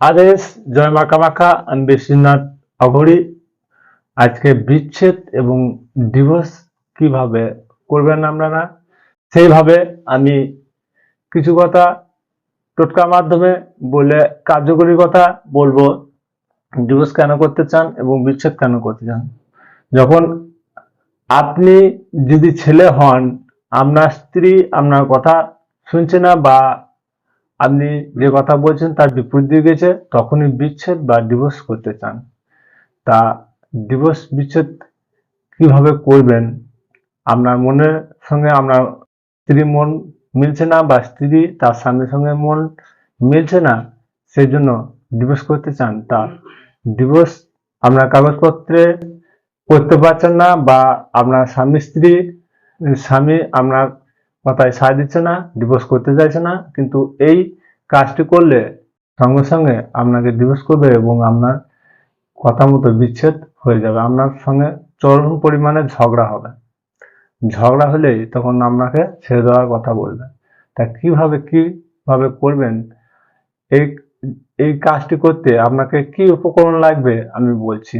আদেশ জয় মাকা মাকা আমি বিশ্বনাথ অঘরি। আজকে বিচ্ছেদ এবং ডিভোর্স কীভাবে করবেন আপনারা? সেইভাবে আমি কিছু কথা টোটকার মাধ্যমে বলে কার্যকরী কথা বলব। ডিভোর্স কেন করতে চান এবং বিচ্ছেদ কেন করতে চান? যখন আপনি যদি ছেলে হন, আপনার স্ত্রী আপনার কথা শুনছে না বা আপনি যে কথা বলছেন তার বিপরীত দিয়ে গেছে, তখনই বিচ্ছেদ বা ডিভোর্স করতে চান। তা ডিভোর্স বিচ্ছেদ কীভাবে করবেন? আপনার মনের সঙ্গে আপনার স্ত্রী মন মিলছে না বা স্ত্রী তার স্বামীর সঙ্গে মন মিলছে না সেই জন্য ডিভোর্স করতে চান। তা ডিভোর্স আপনার কাগজপত্রে করতে পারছেন না বা আপনার স্বামী স্ত্রী, স্বামী আপনার কথায় সায় দিচ্ছে না ডিভোর্স করতে চাইছে না, কিন্তু এই কাজটি করলে সঙ্গে সঙ্গে আপনাকে ডিভোর্স করবে এবং আপনার কথা মতো বিচ্ছেদ হয়ে যাবে, আপনার সঙ্গে চরম পরিমাণে ঝগড়া হবে। ঝগড়া হলেই তখন আপনাকে ছেড়ে দেওয়ার কথা বলবে। তা কীভাবে কীভাবে করবেন? এই এই কাজটি করতে আপনাকে কি উপকরণ লাগবে আমি বলছি।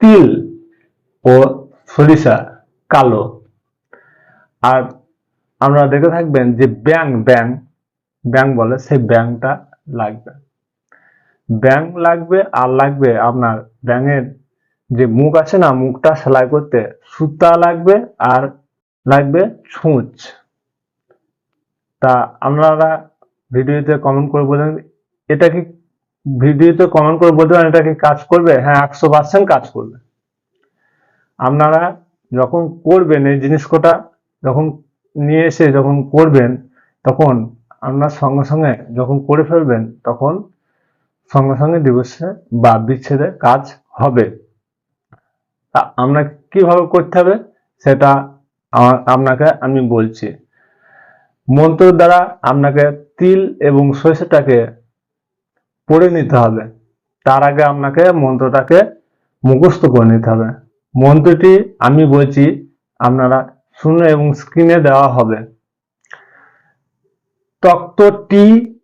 তিল ও সরিষা কালো। আর আমরা দেখে থাকবেন যে ব্যাং ব্যাং ব্যাং বলে সেই ব্যাংটা লাগবে। ব্যাং লাগবে আর লাগবে আপনার ব্যাঙের যে মুখ আছে না, মুখটা সেলাই করতে সুতা লাগবে আর লাগবে ছুঁচ। তা আপনারা ভিডিওতে কমেন্ট করে বলেন, এটা কি ভিডিওতে কমেন্ট করে বলতে পারেন এটা কি কাজ করবে? হ্যাঁ একশো পার্সেন্ট কাজ করবে। আপনারা যখন করবেন এই জিনিসকটা যখন নিয়ে এসে যখন করবেন, তখন আপনার সঙ্গে সঙ্গে যখন করে ফেলবেন, তখন সঙ্গে সঙ্গে ডিভোর্সে বা বিচ্ছেদে কাজ হবে। তা আপনাকে কীভাবে করতে হবে সেটা আপনাকে আমি বলছি। মন্ত্র দ্বারা আপনাকে তিল এবং সরিষাটাকে পড়ে নিতে হবে। তার আগে আপনাকে মন্ত্রটাকে মুখস্থ করে নিতে হবে। মন্ত্রটি আমি বলছি, আপনারা শুনে এবং স্ক্রিনে দেওয়া হবে। তক্তটি,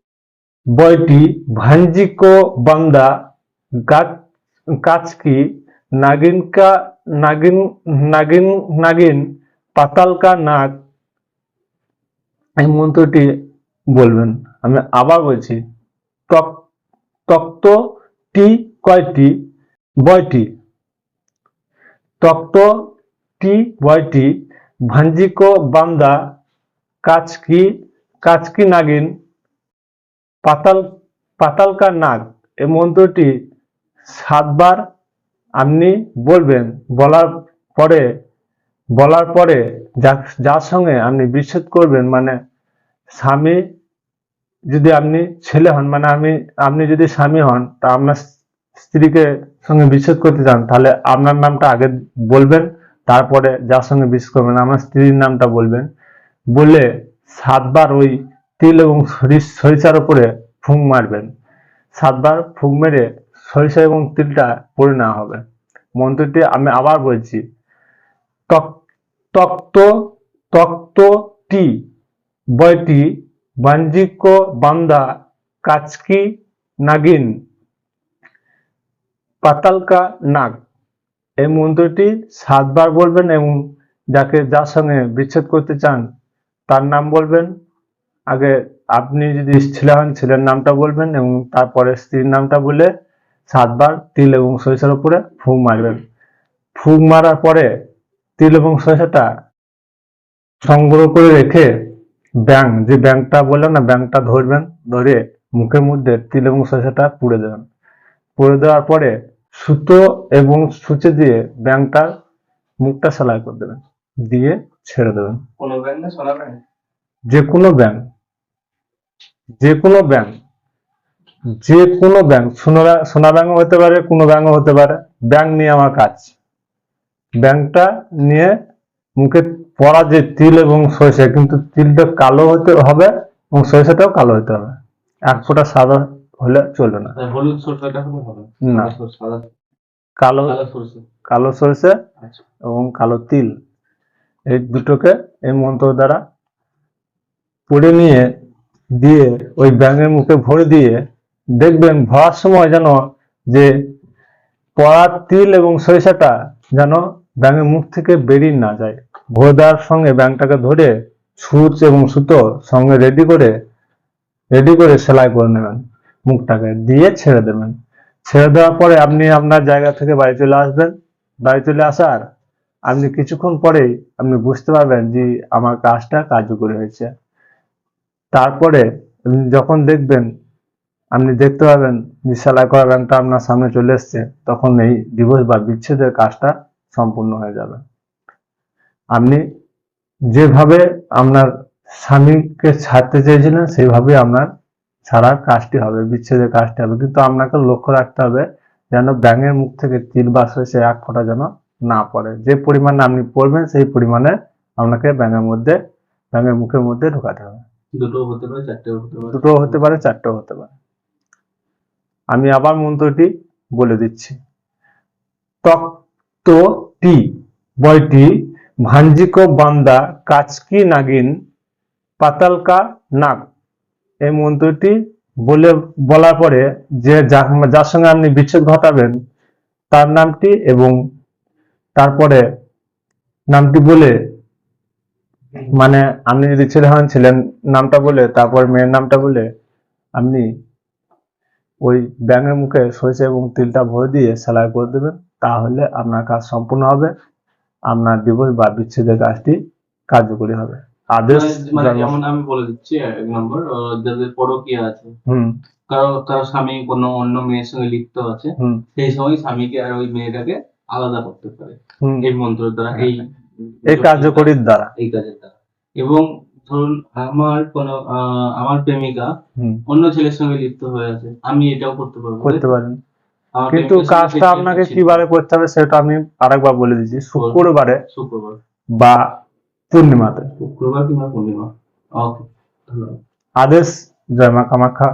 বইটি ভাঞ্জিকো বান্দা গাছ- কাচকি নাগিনকা, নাগিন নাগিন নাগিন, পাতালকা নাগ এই মন্ত্রটি বলবেন। আমি আবার বলছি, তক তক্ত টি কয়টি? বয়টি তক্ত টি বয়টি ভাঞ্জিকো বান্দা, কাচকি কাচকি নাগিন, পাতাল, পাতালকা নাগ। এই মন্ত্রটি সাতবার আপনি বলবেন, বলার পরে বলার পরে যার সঙ্গে আপনি বিচ্ছেদ করবেন মানে স্বামী যদি আপনি ছেলে হন মানে আমি, আপনি যদি স্বামী হন, তা আপনার স্ত্রীকে সঙ্গে বিচ্ছেদ করতে চান, তাহলে আপনার নামটা আগে বলবেন তারপরে যার সঙ্গে বিচ্ছেদ করবেন, আমার স্ত্রীর নামটা বলবেন। বলে সাতবার ওই তিল এবং সরিষ- সরিষার উপরে ফুঁক মারবেন। সাতবার ফুঁক মেরে সরিষা এবং তিলটা পড়ে নেওয়া হবে। মন্ত্রটি আমি আবার বলছি, তক- তক্ত তক্ত টি, বয়টি বাঞ্জিক বান্দা কাচকি নাগিন, পাতালকা নাগ। এই মন্ত্রটি সাতবার বলবেন এবং যাকে যার সঙ্গে বিচ্ছেদ করতে চান, তার নাম বলবেন। আগে আপনি যদি ছেলে হন, ছেলের নামটা বলবেন এবং তারপরে স্ত্রীর নামটা বলে সাতবার তিল এবং সরিষার উপরে ফুঁক মারবেন। ফুঁক মারার পরে তিল এবং সরিষাটা সংগ্রহ করে রেখে ব্যাং যে ব্যাংটা বললাম না ব্যাংটা ধরবেন, ধরে মুখের মধ্যে তিল এবং সরিষাটা পুড়ে দেবেন। পুড়ে দেওয়ার পরে সুতো এবং সূচে দিয়ে ব্যাংটার মুখটা সেলাই করে দেবেন দিয়ে ছেড়ে দেবেন। কোনো ব্যাংক না সোনা ব্যাংক? যে কোনো ব্যাংক যে কোনো ব্যাংক যে কোনো ব্যাংক সোনা সোনা ব্যাংকও হতে পারে কোনো ব্যাংকও হতে পারে। ব্যাংক নিয়ে আমার কাজ। ব্যাংকটা নিয়ে মুখে পড়া যে তিল এবং সরিষা কিন্তু তিলটা কালো হতে হবে এবং সরিষাটাও কালো হতে হবে। এক ফোঁটা সাদা হলে চলবে না। হলুদ সরষেটা হলে হবে না। কালো কালো সরিষা। আচ্ছা। এবং কালো তিল। এই দুটোকে এই মন্ত্র দ্বারা পড়ে নিয়ে দিয়ে ওই ব্যাঙের মুখে ভরে দিয়ে দেখবেন ভরার সময় যেন যে পড়ার তিল এবং সরিষাটা যেন ব্যাঙের মুখ থেকে বেরিয়ে না যায়। ভরে দেওয়ার সঙ্গে ব্যাঙটাকে ধরে সুচ এবং সুতো সঙ্গে রেডি করে রেডি করে সেলাই করে নেবেন। মুখটাকে দিয়ে ছেড়ে দেবেন। ছেড়ে দেওয়ার পরে আপনি আপনার জায়গা থেকে বাড়ি চলে আসবেন। বাড়ি চলে আসার আপনি কিছুক্ষণ পরেই আপনি বুঝতে পারবেন যে আমার কাজটা কার্যকরী হয়েছে। তারপরে যখন দেখবেন, আপনি দেখতে পাবেন যে সেলাই করা ব্যাংকটা আপনার সামনে চলে এসছে, তখন এই ডিভোর্স বা বিচ্ছেদের কাজটা সম্পূর্ণ হয়ে যাবে। আপনি যেভাবে আপনার স্বামীকে ছাড়তে চেয়েছিলেন সেইভাবে আপনার ছাড়ার কাজটি হবে বিচ্ছেদের কাজটি হবে। কিন্তু আপনাকে লক্ষ্য রাখতে হবে যেন ব্যাঙের মুখ থেকে তিল বা সে এক ফোঁটা যেন না পড়ে। যে পরিমাণে আপনি পড়বেন সেই পরিমাণে আপনাকে ব্যাঙের মধ্যে ব্যাঙের মুখের মধ্যে ঢোকাতে হবে। দুটো হতে পারে চারটে হতে পারে। দুটো হতে পারে চারটেও হতে পারে। আমি আবার মন্ত্রটি বলে দিচ্ছি। তক্ত টি বয়টি ভাঞ্জিক বান্দা কাচকি নাগিন পাতালকা নাক এই মন্ত্রটি বলে, বলার পরে যে যার সঙ্গে আপনি বিচ্ছেদ ঘটাবেন, তার নামটি এবং তারপরে নামটি বলে মানে আপনি যদি ছেলে হন, ছেলের নামটা বলে, তারপর মেয়ের নামটা বলে, আপনি ওই ব্যাঙের মুখে সরিষা এবং তিলটা ভরে দিয়ে সেলাই করে দেবেন, তাহলে আপনার কাজ সম্পূর্ণ হবে, আপনার ডিভোর্স বা বিচ্ছেদের কাজটি কার্যকরী হবে। আদেশ মানে- মানে যেমন আমি বলে দিচ্ছি এক নম্বর যাদের পরকীয়া আছে হুম। কারও কারও স্বামী কোনো অন্য মেয়ের সঙ্গে লিপ্ত আছে সেই সময় স্বামীকে আর ওই মেয়েটাকে আলাদা করতে পারে এই মন্ত্রের দ্বারা এই এই কার্যকরীর দ্বারা। এই কাজের দ্বারা। এবং ধরুন আমার কোনো আমার প্রেমিকা অন্য ছেলের সঙ্গে লিপ্ত হয়ে আছে আমি এটাও করতে পারব। করতে পারেন। কিন্তু কাজটা আপনাকে। কিবারে করতে হবে সেটা আমি আরেকবার বলে দিচ্ছি। শুক্রবারে শুক্রবার। বা पूर्णिमा तक। तो शुक्रवार की बाद पूर्णिमा ओके धन्यवाद। आदेश जय माँ कामाख्या